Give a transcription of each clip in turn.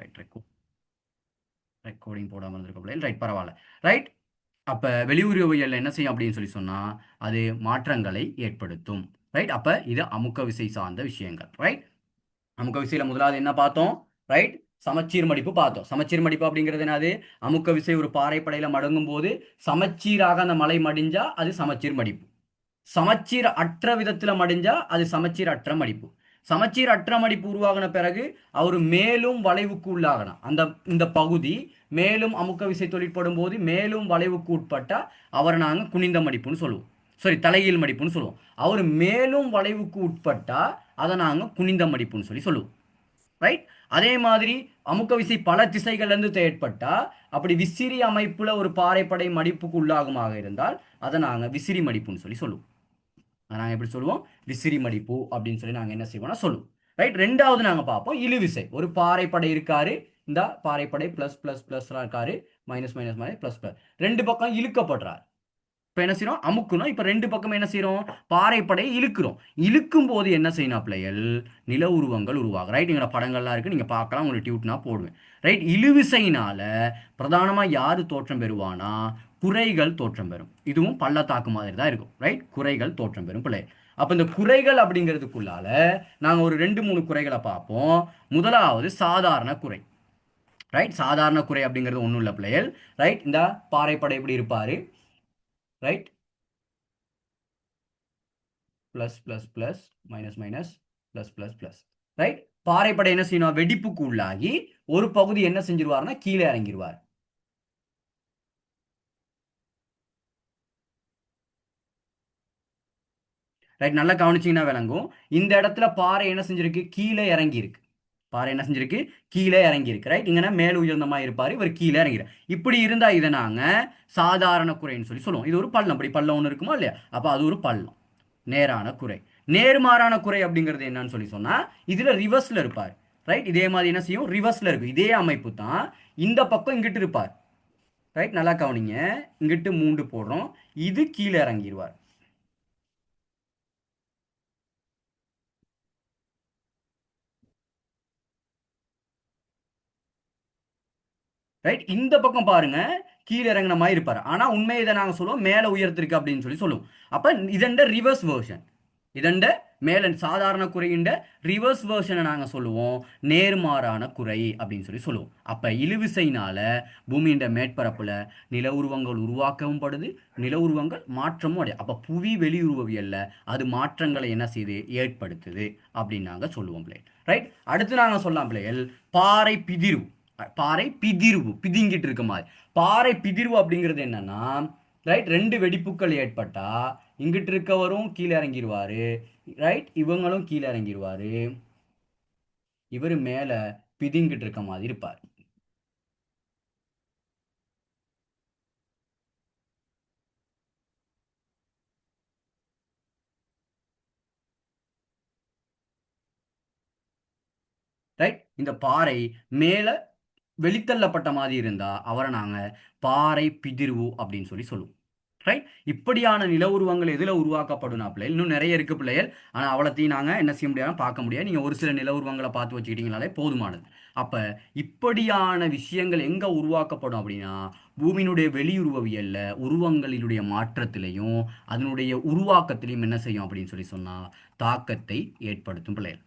Right ரெக்கோ recording போடாமல் இருந்திருக்க right பரவாயில்ல. ரைட் அப்போ வெளியுறவியல் என்ன செய்யும் அப்படின்னு சொல்லி சொன்னால் அது மாற்றங்களை ஏற்படுத்தும். ரைட் அப்போ இது அமுக்க விசை சார்ந்த விஷயங்கள். ரைட் அமுக்க விசையில் முதலாவது என்ன பார்த்தோம்? ரைட் சமச்சீர் மடிப்பு பார்த்தோம். சமச்சீர் மடிப்பு அப்படிங்கிறது என்னது? அமுக்க விசை ஒரு பாறைப்படையில் மடங்கும் போது சமச்சீராக அந்த மலை மடிஞ்சா அது சமச்சீர் மடிப்பு சமச்சீர் அற்ற விதத்தில் மடிஞ்சா அது சமச்சீர் அற்ற மடிப்பு. சமச்சீர் அற்ற மடிப்பு உருவாகின பிறகு அவர் மேலும் வளைவுக்கு உள்ளாகணும் அந்த இந்த பகுதி மேலும் அமுக்க விசை தொழிற்படும் போது மேலும் வளைவுக்கு உட்பட்டால் அவரை நாங்கள் குனிந்த மடிப்புன்னு சொல்லுவோம். சாரி தலைகீழ் மடிப்புன்னு சொல்லுவோம். அவர் மேலும் வளைவுக்கு உட்பட்டா அதை நாங்கள் குனிந்த மடிப்புன்னு சொல்லி சொல்லுவோம். ரைட் அதே மாதிரி அமுக்க விசை பல திசைகள்லேருந்து தேட்பட்டால் அப்படி விசிறி அமைப்பில் ஒரு பாறைப்படை மடிப்புக்கு உள்ளாகுமாக இருந்தால் அதை நாங்கள் விசிறி மடிப்புன்னு சொல்லி சொல்லுவோம். நாங்கள் எப்படி சொல்லுவோம்? விசிறி பூ அப்படின்னு சொல்லி நாங்கள் என்ன செய்வோம்னா சொல்லுவோம். ரைட் ரெண்டாவது நாங்கள் பார்ப்போம். இழுவிசை. ஒரு பாறைப்படை இருக்காரு. இந்த பாறைப்படை ப்ளஸ் ப்ளஸ் ப்ளஸ்லாம் இருக்காரு. Minus minus minus plus plus ரெண்டு பக்கம் இழுக்கப்படுறார். இப்போ என்ன செய்யறோம் அமுக்கணும். இப்போ ரெண்டு பக்கம் என்ன செய்யறோம் பாறைப்படையை இழுக்கிறோம். இழுக்கும் போது என்ன செய்யணும்? பிள்ளைகள் நில உருவங்கள் உருவாகும். ரைட் எங்களோட படங்கள்லாம் இருக்கு. நீங்கள் பார்க்கலாம். உங்களுக்கு டியூட்னா போடுவேன். ரைட் இழுவிசையினால பிரதானமாக யார் தோற்றம் பெறுவானா? குறைகள் தோற்றம் பெறும். இதுவும் பள்ளத்தாக்கு மாதிரி தான் இருக்கும் ரைட் குறைகள் தோற்றம் பெறும் பிள்ளை. அப்போ இந்த குறைகள் அப்படிங்கிறதுக்குள்ளால நாங்கள் ஒரு ரெண்டு மூணு குறைகளை பார்ப்போம். முதலாவது சாதாரண குறை ரைட் சாதாரண குறை அப்படிங்கிறது ஒன்றும் இல்லை பிள்ளைகள் ரைட் இந்த பாறைப்படை இப்படி இருப்பார்? Right plus plus plus minus minus plus plus plus right பாறைப்படை என்ன செய்யணும்? வெடிப்புக்கு உள்ளாகி ஒரு பகுதி என்ன செஞ்சிருவார்னா கீழே இறங்கிடுவார் ரைட் நல்லா கவனிச்சிங்கன்னா விளங்கும். இந்த இடத்துல பாறை என்ன செஞ்சிருக்கு? கீழே இறங்கி இருக்கு பாறை என்ன செஞ்சிருக்கு? கீழே இறங்கி இருக்கு ரைட் இங்கன்னா மேல் உயர்ந்தமா இருப்பாரு. இவர் கீழே இறங்கிறார் இப்படி இருந்தா இதை நாங்க சாதாரண குறைன்னு சொல்லி சொல்லுவோம். இது ஒரு பள்ளம். அப்படி பள்ளம் ஒன்று இருக்குமா இல்லையா? அப்ப அது ஒரு பள்ளம். நேரான குறை. நேர்மாறான குறை அப்படிங்கிறது என்னன்னு சொல்லி சொன்னா இதுல ரிவர்ஸ்ல இருப்பார். ரைட் இதே மாதிரி என்ன செய்யும்? ரிவர்ஸ்ல இருக்கும். இதே அமைப்பு தான் இந்த பக்கம் இங்கிட்டு இருப்பார். ரைட் நல்லா கவனிங்க. இங்கிட்டு மூண்டு போடுறோம். இது கீழே இறங்கிடுவார். ரைட் இந்த பக்கம் பாருங்க கீழே இறங்கின மாதிரி இருப்பார். ஆனால் உண்மையை இதை நாங்கள் சொல்லுவோம் மேலே உயர்த்திருக்கு அப்படின்னு சொல்லி சொல்லுவோம். அப்போ இதண்ட ரிவர்ஸ் வேர்ஷன் இதண்ட மேலன் சாதாரண குறையின்ற ரிவர்ஸ் வேர்ஷனை நாங்கள் சொல்லுவோம். நேர்மாறான குறை அப்படின்னு சொல்லி சொல்லுவோம். அப்போ இழுவிசைனால பூமியின் மேற்பரப்பில் நில உருவங்கள் உருவாக்கவும் படுது நில உருவங்கள் மாற்றமும் அடையும். அப்போ புவி வெளியுருவவியல்ல அது மாற்றங்களை என்ன செய்து? ஏற்படுத்துது அப்படின்னு நாங்கள் சொல்லுவோம் பிள்ளைகள். ரைட் அடுத்து நாங்கள் சொல்லலாம் பிள்ளைகள். பாறை பிதிர்வு. பாறை பிதிர்வு பிதிங்கிட்டு இருக்க மாதிரி. பாறை பிதிர்வு அப்படிங்கிறது என்னன்னா ரைட் ரெண்டு வெடிப்புக்கள் ஏற்பட்டா இங்கிட்டு இருக்கவரும் கீழே இறங்கிடுவாரு ரைட் இவங்களும் கீழே இறங்கிடுவாரு இவர் மேல பிதிங்கிட்டு இருக்க மாதிரி இருப்பார். ரைட் இந்த பாறை மேல வெளித்தள்ளப்பட்ட மாதிரி இருந்தா அவரை நாங்க பாறை பிதிர்வு அப்படின்னு சொல்லி சொல்லுவோம். ரைட் இப்படியான நில உருவங்கள் எதுல உருவாக்கப்படும் பிள்ளைகள் இன்னும் நிறைய இருக்கு பிள்ளைகள். ஆனா அவ்வளோத்தையும் நாங்க என்ன செய்ய முடியாது? பார்க்க முடியாது. நீங்க ஒரு சில நில உருவங்களை பார்த்து வச்சுக்கிட்டீங்கனாலே போதுமானது. அப்ப இப்படியான விஷயங்கள் எங்க உருவாக்கப்படும் அப்படின்னா பூமியினுடைய வெளியுருவவியல்ல உருவங்களினுடைய மாற்றத்திலையும் அதனுடைய உருவாக்கத்திலையும் என்ன செய்யும் அப்படின்னு சொல்லி சொன்னா தாக்கத்தை ஏற்படுத்தும் பிள்ளைகள்.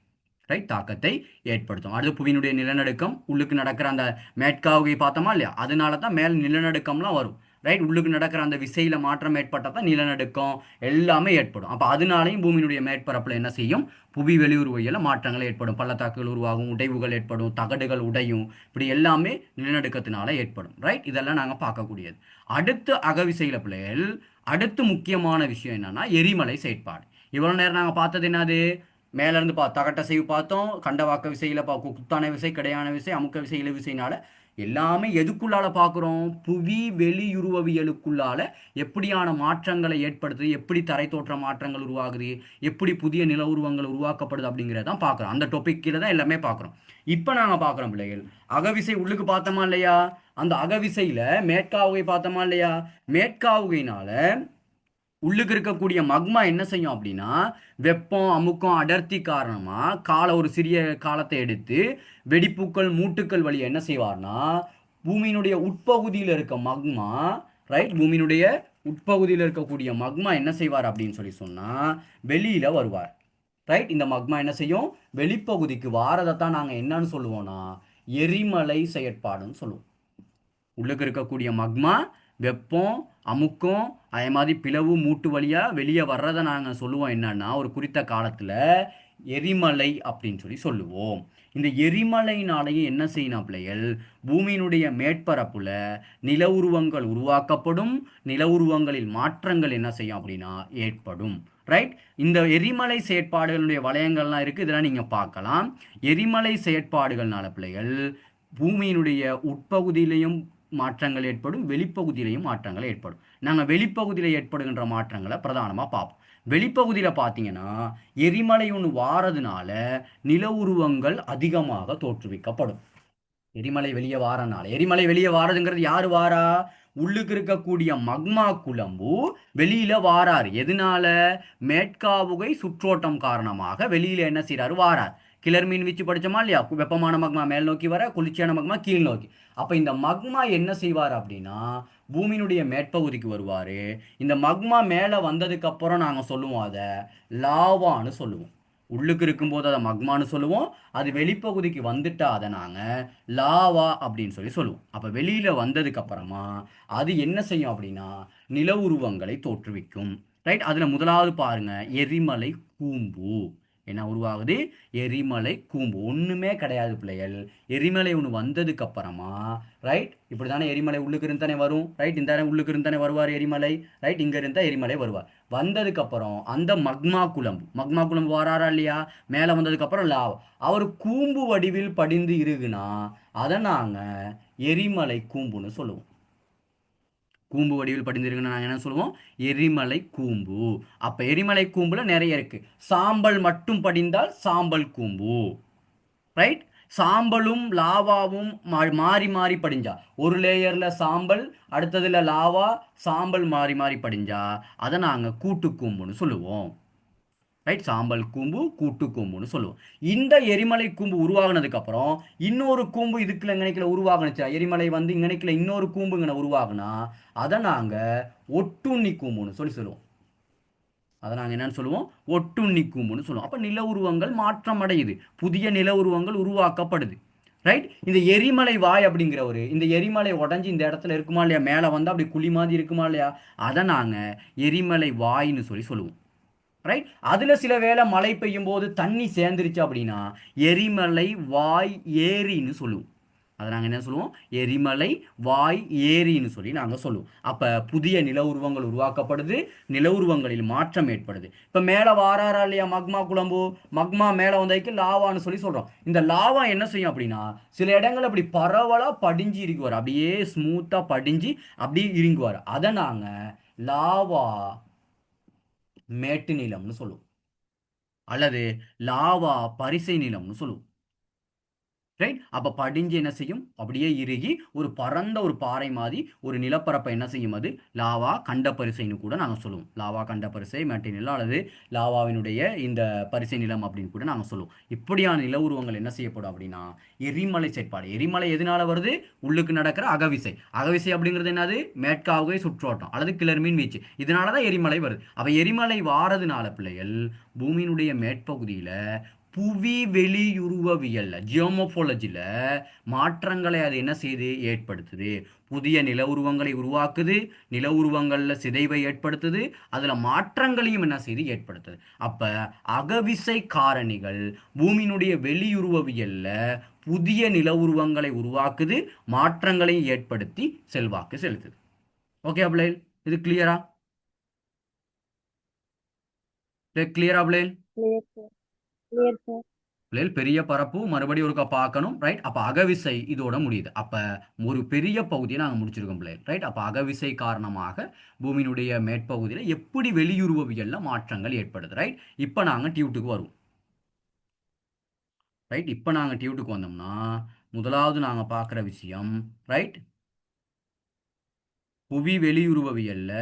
ரைட் தாக்கத்தை ஏற்படுத்தும். அடுத்து புவியினுடைய நிலநடுக்கம் உள்ளுக்கு நடக்கிற அந்த மேட்காவுகை பார்த்தோமா இல்லையா? அதனால தான் மேல் நிலநடுக்கம்லாம் வரும். ரைட் உள்ளுக்கு நடக்கிற அந்த விசையில மாற்றம் ஏற்பட்டால் தான் நிலநடுக்கம் எல்லாமே ஏற்படும். அப்போ அதனாலையும் பூமியினுடைய மேற்பரப்பில் என்ன செய்யும்? புவி வெளியுறவியல மாற்றங்கள் ஏற்படும். பள்ளத்தாக்குகள் உருவாகும் உடைவுகள் ஏற்படும் தகடுகள் உடையும். இப்படி எல்லாமே நிலநடுக்கத்தினால ஏற்படும். ரைட் இதெல்லாம் நாங்கள் பார்க்கக்கூடியது. அடுத்து அகவிசையில பிள்ளைகள் அடுத்து முக்கியமான விஷயம் என்னன்னா எரிமலை செயற்பாடு. இவ்வளோ நேரம் நாங்கள் பார்த்தது என்னது? மேலேருந்து பா தகட்ட செய்வு பார்த்தோம் கண்டவாக்க விசையில் பா குத்தான விசை கிடையான விசை அமுக்க விசை இழு விசைனால எல்லாமே எதுக்குள்ளால பார்க்குறோம்? புவி வெளியுருவவியலுக்குள்ளால எப்படியான மாற்றங்களை ஏற்படுத்துது? எப்படி தரை தோற்ற மாற்றங்கள் உருவாகுது? எப்படி புதிய நில உருவங்கள் உருவாக்கப்படுது அப்படிங்கிறதான் பார்க்குறோம். அந்த டொபிக்கில் தான் எல்லாமே பார்க்குறோம். இப்போ நாங்கள் பார்க்குறோம் பிள்ளைகள் அகவிசை உள்ளுக்கு பார்த்தோமா இல்லையா? அந்த அகவிசையில் மேற்காவுகை பார்த்தோமா இல்லையா? மேற்காவுகையினால உள்ளுக்கு இருக்கக்கூடிய மக்மா என்ன செய்யும் அப்படின்னா வெப்பம் அமுக்கம் அடர்த்தி காரணமாக காலை ஒரு சிறிய காலத்தை எடுத்து வெடிப்புக்கள் மூட்டுக்கள் வழியை என்ன செய்வார்னா பூமியினுடைய உட்பகுதியில் இருக்க மக்மா ரைட் பூமியினுடைய உட்பகுதியில் இருக்கக்கூடிய மக்மா என்ன செய்வார் அப்படின்னு சொல்லி சொன்னால் வெளியில் வருவார். ரைட் இந்த மக்மா என்ன செய்யும்? வெளிப்பகுதிக்கு வாரதை தான் நாங்கள் என்னன்னு சொல்லுவோம்னா எரிமலை செயற்பாடுன்னு சொல்லுவோம். உள்ளுக்கு இருக்கக்கூடிய மக்மா வெப்பம் அமுக்கம் அதே மாதிரி பிளவு மூட்டு வழியாக வெளியே வர்றதை நாங்கள் சொல்லுவோம் என்னன்னா ஒரு குறித்த காலத்தில் எரிமலை அப்படின்னு சொல்லி சொல்லுவோம். இந்த எரிமலையினாலேயே என்ன செய்யணும் பிள்ளைகள் பூமியினுடைய மேற்பரப்பில் நில உருவங்கள் உருவாக்கப்படும். நில உருவங்களில் மாற்றங்கள் என்ன செய்யும் அப்படின்னா ஏற்படும். ரைட் இந்த எரிமலை செயற்பாடுகளுடைய வளையங்கள்லாம் இருக்குது இதெல்லாம் நீங்கள் பார்க்கலாம். எரிமலை செயற்பாடுகள்னால பிள்ளைகள் பூமியினுடைய உட்பகுதியிலையும் மாற்றங்கள் ஏற்படும் வெளிப்பகுதியிலையும் மாற்றங்கள் ஏற்படும். நாங்கள் வெளிப்பகுதியில் ஏற்படுகின்ற மாற்றங்களை பிரதானமாக பார்ப்போம். வெளிப்பகுதியில் பார்த்தீங்கன்னா எரிமலை ஒன்று வாரதுனால நில உருவங்கள் அதிகமாக தோற்றுவிக்கப்படும். எரிமலை வெளியே வாரனால எரிமலை வெளியே வாரதுங்கிறது யார் வாரா? உள்ளுக்கு இருக்கக்கூடிய மக்மா குழம்பு வெளியில வாரார். எதனால? மேற்காவுகை சுற்றோட்டம் காரணமாக வெளியில என்ன செய்றாரு? வாரார். கிளர் மீன் வச்சு படித்தோமா இல்லையா? வெப்பமான மக்மா மேல் நோக்கி வர குளிர்ச்சியான மக்மா கீழ் நோக்கி. அப்போ இந்த மக்மா என்ன செய்வார் அப்படின்னா பூமியினுடைய மேற்பகுதிக்கு வருவார். இந்த மக்மா மேலே வந்ததுக்கப்புறம் நாங்கள் சொல்லுவோம் அதை லாவான்னு சொல்லுவோம். உள்ளுக்கு இருக்கும்போது அதை மக்மான்னு சொல்லுவோம். அது வெளிப்பகுதிக்கு வந்துட்டா அதை நாங்கள் லாவா அப்படின்னு சொல்லி சொல்லுவோம். அப்போ வெளியில் வந்ததுக்கப்புறமா அது என்ன செய்யும் அப்படின்னா நில உருவங்களை தோற்றுவிக்கும். ரைட் அதில் முதலாவது பாருங்கள் எரிமலை கூம்பு. என்ன உருவாகுது? எரிமலை கூம்பு. ஒன்றுமே கிடையாது பிள்ளைகள். எரிமலை ஒன்று வந்ததுக்கு அப்புறமா ரைட் இப்படி தானே எரிமலை உள்ளுக்கு இருந்து தானே வரும் ரைட் இந்த தானே உள்ளுக்கு இருந்து தானே வருவார் எரிமலை ரைட் இங்கே இருந்தால் எரிமலை வருவார். வந்ததுக்கப்புறம் அந்த மக்மா குழம்பு. மக்மா குழம்பு வராரா இல்லையா? மேலே வந்ததுக்கப்புறம் லா அவர் கூம்பு வடிவில் படிந்து இருக்குன்னா அதை நாங்கள் எரிமலை கூம்புன்னு சொல்லுவோம். கூம்பு வடிவில் படிந்திருக்குன்னு நாங்கள் என்ன சொல்லுவோம்? எரிமலை கூம்பு. அப்போ எரிமலை கூம்புல நிறைய இருக்கு. சாம்பல் மட்டும் படிந்தால் சாம்பல் கூம்பு. ரைட் சாம்பலும் லாவாவும் மா- மாறி மாறி படிஞ்சா. ஒரு லேயரில் சாம்பல் அடுத்ததில் லாவா சாம்பல் மாறி மாறி படிஞ்சா. அதை நாங்கள் கூட்டு கூம்புன்னு சொல்லுவோம். ரைட் சாம்பல் கூம்பு கூட்டு கூம்புன்னு சொல்லுவோம். இந்த எரிமலை கூம்பு உருவாகினதுக்கப்புறம் இன்னொரு கூம்பு இதுக்குள்ள இங்கனைக்குள்ள உருவாகினுச்சா? எரிமலை வந்து இங்கனைக்குள்ள இன்னொரு கூம்பு இங்கே உருவாகுனா அதை நாங்கள் ஒட்டுண்ணி கூம்புன்னு சொல்லி சொல்லுவோம். அதை நாங்கள் என்னன்னு சொல்லுவோம்? ஒட்டுண்ணி கூம்புன்னு சொல்லுவோம். அப்போ நில உருவங்கள் மாற்றம் அடையுது புதிய நில உருவங்கள் உருவாக்கப்படுது. ரைட் இந்த எரிமலை வாய் அப்படிங்கிற ஒரு இந்த எரிமலை உடஞ்சி இந்த இடத்துல இருக்குமா இல்லையா? மேலே வந்து அப்படி குழி மாதிரி இருக்குமா இல்லையா? அதை நாங்கள் எரிமலை வாய்ன்னு சொல்லி சொல்லுவோம். ரைட் அதில் சில வேளை மழை பெய்யும் போது தண்ணி சேர்ந்துருச்சு அப்படின்னா எரிமலை வாய் ஏரின்னு சொல்லுவோம். அதை நாங்கள் என்ன சொல்லுவோம்? எரிமலை வாய் ஏரின்னு சொல்லி நாங்கள் சொல்லுவோம். அப்போ புதிய நில உருவங்கள் உருவாக்கப்படுது நில உருவங்களில் மாற்றம் ஏற்படுது. இப்போ மேலே வாராரா இல்லையா மக்மா குழம்பு? மக்மா மேலே வந்ததுக்கு லாவான்னு சொல்லி சொல்கிறோம் இந்த லாவா என்ன செய்யும் அப்படின்னா சில இடங்கள் அப்படி பரவலாக படிஞ்சு இருக்குவார். அப்படியே ஸ்மூத்தாக படிஞ்சு அப்படியே இருங்குவார் அதை நாங்கள் லாவா மேட்டு நிலம்னு சொல்லுவோம். அல்லது லாவா பரிசை நிலம்னு சொல்லுவோம். ரைட் அப்போ படிஞ்சு என்ன செய்யும்? அப்படியே இறுகி ஒரு பரந்த ஒரு பாறை மாதிரி ஒரு நிலப்பரப்பை என்ன செய்யும் அது? லாவா கண்டப்பரிசைன்னு கூட நாங்கள் சொல்லுவோம். லாவா கண்டப்பரிசை மேட்டை நிலம் அல்லது லாவாவினுடைய இந்த பரிசை நிலம் அப்படின்னு கூட நாங்கள் சொல்லுவோம். இப்படியான நில உருவங்கள் என்ன செய்யப்படும் அப்படின்னா எரிமலை செயற்பாடு. எரிமலை எதனால வருது? உள்ளுக்கு நடக்கிற அகவிசை. அகவிசை அப்படிங்கிறது என்னது? மேற்காவுகை சுற்றோட்டம் அல்லது கிளர்மீன் வீச்சு. இதனால தான் எரிமலை வருது. அப்போ எரிமலை வாரதுனால பிள்ளைகள் பூமியினுடைய மேற்பகுதியில் புவி வெளியுருவவியல்ல ஜியோமோஃபாலஜியில் மாற்றங்களை அது என்ன செய்து? ஏற்படுத்துது. புதிய நில உருவங்களை உருவாக்குது. நில உருவங்களில் சிதைவை ஏற்படுத்துது. அதில் மாற்றங்களையும் என்ன செய்து? ஏற்படுத்துது. அப்போ அகவிசை காரணிகள் பூமியினுடைய வெளியுருவவியல்ல புதிய நில உருவங்களை உருவாக்குது. மாற்றங்களையும் ஏற்படுத்தி செல்வாக்கு செலுத்துது. ஓகே அப்ளைல் இது கிளியரா கிளியரா அப்ளைல் பிள்ளைகள் பெரிய பரப்பு மறுபடியும் ஒருக்கா பார்க்கணும் ரைட் அப்போ அகவிசை இதோட முடியுது. அப்போ ஒரு பெரிய பகுதியை நாங்கள் முடிச்சிருக்கோம் பிள்ளைகள் ரைட் அப்போ அகவிசை காரணமாக பூமியினுடைய மேற்பகுதியில் எப்படி வெளியுருவவியல்ல மாற்றங்கள் ஏற்படுது ரைட் இப்போ நாங்கள் டியூட்டுக்கு வருவோம். ரைட் இப்போ நாங்கள் டியூட்டுக்கு வந்தோம்னா முதலாவது நாங்கள் பார்க்குற விஷயம் ரைட் புவி வெளியுருவவியல்ல.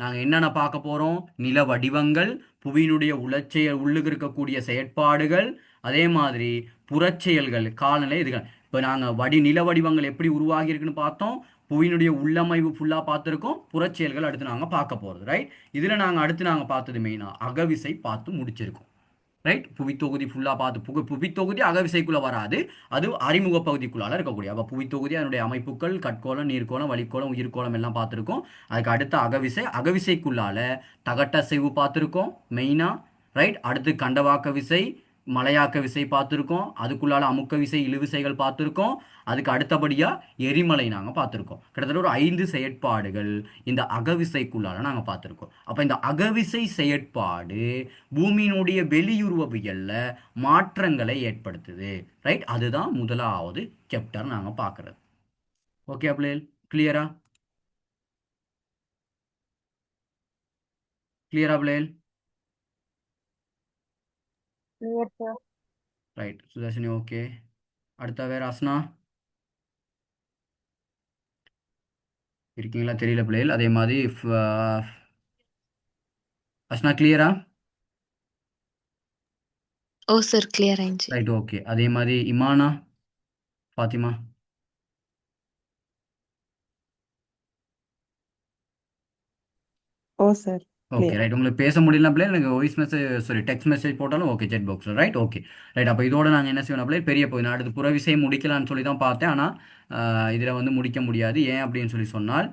நாங்கள் என்னென்ன பார்க்க போகிறோம் நில வடிவங்கள் புவியினுடைய உளச்செயல் உள்ளுக்கு இருக்கக்கூடிய செயற்பாடுகள் அதே மாதிரி புறச்செயல்கள் காலநிலை இதுகள். இப்போ நாங்கள் வடி நில வடிவங்கள் எப்படி உருவாகியிருக்குன்னு பார்த்தோம். புவியினுடைய உள்ளமைவு ஃபுல்லாக பார்த்துருக்கோம். புறச்செயல்கள் அடுத்து நாங்கள் பார்க்க போகிறது ரைட் இதில் நாங்கள் அடுத்து நாங்கள் பார்த்தது மெயினாக அகவிசை பார்த்து முடிச்சிருக்கோம். ரைட் புவித்தொகுதி ஃபுல்லாக பார்த்து புகு புவித்தொகுதி அகவிசைக்குள்ளே வராது. அது அறிமுக பகுதிக்குள்ளால இருக்கக்கூடிய அப்போ புவித்தொகுதி அதனுடைய அமைப்புகள் கட்கோளம் நீர்க்கோளம் வழிக்கோளம் உயிர்கோளம் எல்லாம் பார்த்துருக்கோம். அதுக்கு அடுத்த அகவிசை அகவிசைக்குள்ளால தகட்டசைவு பார்த்துருக்கோம் மெயினாக ரைட் அடுத்து கண்டவாக்க விசை மலையாக்க விசை பார்த்துருக்கோம். அதுக்குள்ளால அமுக்க விசை இழுவிசைகள் பார்த்துருக்கோம். அதுக்கு அடுத்தபடியாக எரிமலை நாங்கள் பார்த்துருக்கோம். கிட்டத்தட்ட ஒரு ஐந்து செயற்பாடுகள் இந்த அகவிசைக்குள்ளால நாங்கள் பார்த்துருக்கோம். அப்போ இந்த அகவிசை செயற்பாடு பூமியினுடைய வெளியுருவவியல்ல மாற்றங்களை ஏற்படுத்துது. ரைட்? அதுதான் முதலாவது சாப்டர் நாங்கள் பார்க்குறது. ஓகே அப்ளேல் கிளியரா கிளியரா பிளேல் ரைட் சுதர்ஷினி ஓகே அடுத்த வேற அஸ்னா? இருக்கீங்களா? தெரியல பிள்ளைகள். அதே மாதிரி uh, அஸ்னா கிளியரா ஓ சார் கிளியர் ஆயிடுச்சு. ரைட் ஓகே அதே மாதிரி இமானா? Fathima? Oh, oh sir okay. Right உங்களுக்கு பேச முடியல பிள்ளை எனக்கு voice message sorry text message போட்டாலும் ஓகே செட் பாக்ஸில் ரைட் ஓகே ரைட் அப்போ இதோட நாங்கள் என்ன செய்யணும் பிள்ளை பெரிய போய் நான் அடுத்து புற விஷயம் முடிக்கலாம்னு சொல்லி தான் பார்த்தேன் ஆனால் இதில் வந்து முடிக்க முடியாது. ஏன் அப்படின்னு சொல்லி சொன்னால்